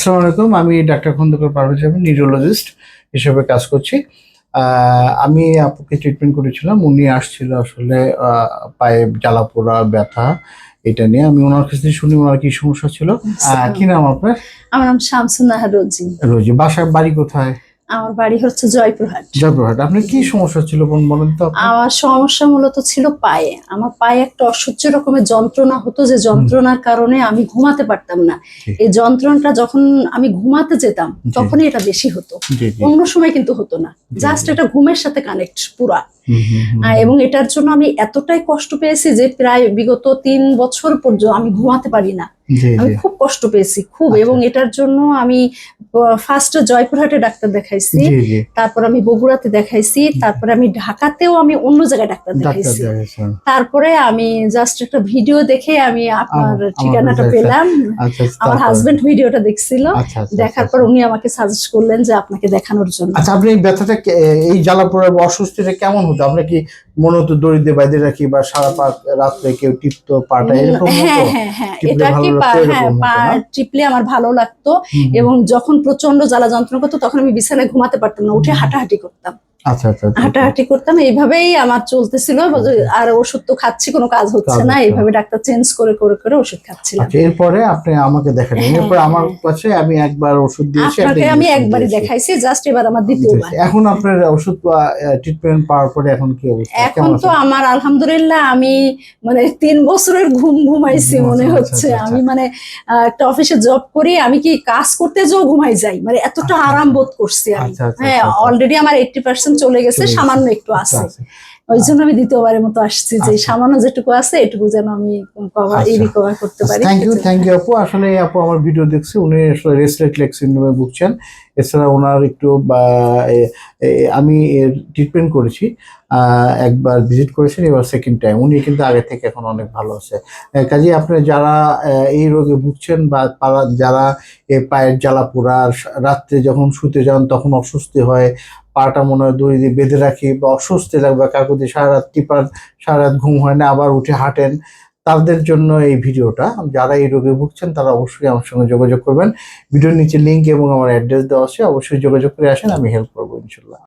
আসসালামু আলাইকুম। আমি ডাক্তার খন্দকার পারভেজ আমি নিউরোলজিস্ট হিসেবে কাজ করছি। আমি আপুকে ট্রিটমেন্ট করেছিলাম। উনি আসছিল আসলে পায়ে জ্বালা পোড়া ব্যথা এটা নিয়ে। আমি ওনার কাছ থেকে শুনি ওনার কি সমস্যা ছিল। কি নাম আপনার? আমার নাম শামসুন রোজি। রোজি। বাসার বাড়ি কোথায়? আমার বাড়ি হচ্ছে জয়পুরহাট। জয়পুরহাট। আপনার কি সমস্যা ছিল বোন বলেন তো আমার সমস্যা মূলত ছিল পায়ে। আমার পায়ে একটা অসহ্য রকমের যন্ত্রণা হতো যে যন্ত্রণার কারণে আমি ঘুমাতে পারতাম না। এই যন্ত্রণাটা যখন আমি ঘুমাতে যেতাম তখনই এটা বেশি হতো। অন্য সময় কিন্তু হতো না। জাস্ট এটা ঘুমের সাথে কানেক্ট পুরা। এবং এটার জন্য আমি এতটাই কষ্ট পেয়েছি যে প্রায় বিগত তিন বছর পর্যন্ত আমি ঘুমাতে পারি না। আমি খুব কষ্ট পেয়েছি খুব। আচ্ছা। এবং এটার জন্য আমি ফার্স্ট জয়পুরহাটে ডাক্তার দেখাইছি তারপর আমি বগুড়াতে দেখাইছি তারপর আমি ঢাকাতেও আমি অন্য জায়গায় ডাক্তার দেখাইছি। তারপরে আমি জাস্ট একটা ভিডিও দেখে আমি আপনার ঠিকানাটা পেলাম। আচ্ছা আচ্ছা, আমার হাজবেন্ড ভিডিওটা দেখছিল। দেখার পর উনি আমাকে সাজেস্ট করলেন যে আপনাকে দেখানোর জন্য। আচ্ছা আপনি ব্যথাটা এই জ্বালা পোড়া বা কেমন হতো আপনি কি মনে হতো দরিদ্র বাইরে রাখি বা সারা পা রাত্রে কেউ টিপতো পাটা এরকম হ্যাঁ হ্যাঁ হ্যাঁ এটা কি পা হ্যাঁ পা টিপলে আমার ভালো লাগতো। এবং যখন প্রচণ্ড জ্বালা যন্ত্রণা করতো তখন আমি বিছানায় ঘুমাতে পারতাম না উঠে হাঁটাহাঁটি করতাম। হাঁটাহাঁটি করতাম এইভাবেই আমার চলতেছিল। আর ওষুধ তো খাচ্ছি কোনো কাজ হচ্ছে না। এইভাবে ডাক্তার চেঞ্জ করে করে করে ওষুধ খাচ্ছিলাম। আচ্ছা এরপরে আপনি আমাকে দেখালেন। হ্যাঁ, এরপর আমার। কাছে আমি একবার ওষুধ দিয়েছি আপনাকে আমি একবারই দেখাইছি জাস্ট এবার আমার দ্বিতীয়বার। এখন আপনার ওষুধ ট্রিটমেন্ট পাওয়ার পরে এখন কি অবস্থা? এখন তো আমার আলহামদুলিল্লাহ আমি মানে তিন বছরের ঘুম ঘুমাইছি মনে আচ্ছা, হচ্ছে। আচ্ছা, আচ্ছা। আমি মানে একটা অফিসে জব করি আমি কি কাজ করতে যেও ঘুমাই যাই? মানে এতটা আচ্ছা, আরাম বোধ করছি আমি। আচ্ছা, আচ্ছা, হ্যাঁ আচ্ছা, আচ্ছা। অলরেডি আমার এইটটি পার্সেন্ট চলে গেছে চলে গেছে। সামান্য একটু আচ্ছা, আছে আচ্ছা। ওই জন্য আমি দ্বিতীয়বারের মতো আসছি যে আচ্ছা। সামান্য যেটুকু আছে এটুকু যেন আমি এই আচ্ছা। রিকভার করতে পারি থ্যাংক ইউ থ্যাংক ইউ আপু আসলে আপু আমার ভিডিও দেখছি উনি আসলে রেসলেট লেগ সিন্ড্রোমে ভুগছেন এছাড়া ওনার একটু বা, এ- এ- আমি এর ট্রিটমেন্ট করেছি একবার ভিজিট করেছেন এবার সেকেন্ড টাইম উনি কিন্তু আগে থেকে এখন অনেক ভালো আছে কাজেই আপনি যারা এই রোগে ভুগছেন বা যারা এই পায়ের জ্বালা পোড়া রাত্রে যখন শুতে যান তখন অস্বস্তি হয় পাটা মনে হয় দড়ি দিয়ে বেঁধে রাখি বা অস্বস্তি লাগবে কাকু দিয়ে সারা রাত টিপার সারা রাত ঘুম হয় না, আবার উঠে হাঁটেন। তাদের জন্য এই ভিডিওটা, যারা এই রোগে ভুগছেন তারা অবশ্যই আমার সঙ্গে যোগাযোগ করবেন। ভিডিওর নিচে লিঙ্ক এবং আমার অ্যাড্রেস দেওয়া আছে, অবশ্যই যোগাযোগ করে আসেন, আমি হেল্প করব ইনশাল্লাহ।